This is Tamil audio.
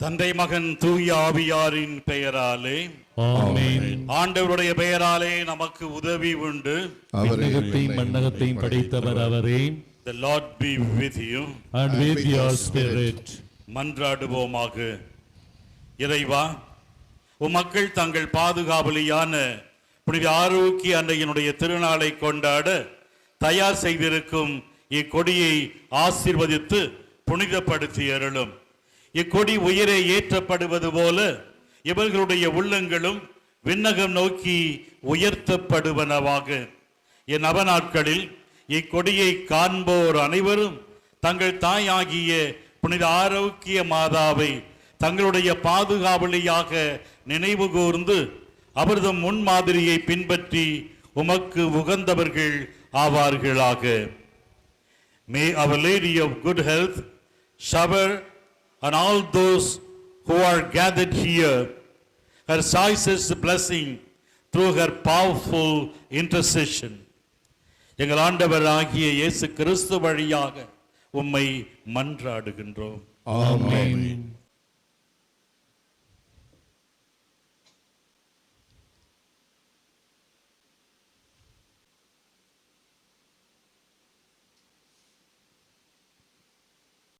தந்தை மகன் தூய ஆவியாரின் பெயராலே ஆமென். ஆண்டவருடைய பெயராலே நமக்கு உதவி உண்டு. விண்ணகத்தையும் மண்ணகத்தையும் படைத்தவர் அவரே. The lord be with you. And with your spirit. மன்றாடுவோமாக. இறைவா உம் மக்கள் தங்கள் பாதுகாவலியான புனித ஆரோக்கிய அன்னையினுடைய திருநாளை கொண்டாட தயார் செய்திருக்கும் இக்கொடியை ஆசீர்வதித்து புனிதப்படுத்தி அருளும். இக்கொடி உயிரை ஏற்றப்படுவது போல இவர்களுடைய உள்ளங்களும் விண்ணகம் நோக்கி உயர்த்தப்படுவனவாக. என் நவநாட்களில் இக்கொடியை காண்போர் அனைவரும் தங்கள் தாயாகிய புனித ஆரோக்கிய மாதாவை தங்களுடைய பாதுகாவலியாக நினைவு கூர்ந்து அவரது முன்மாதிரியை பின்பற்றி உமக்கு உகந்தவர்கள் ஆவார்களாக. May our lady of good health shower on all those who are gathered here her choicest blessing through her powerful intercession. எங்கள் ஆண்டவர் ஆகிய இயேசு கிறிஸ்து வழியாக உம்மை மன்றாடுகின்றோம் ஆமென்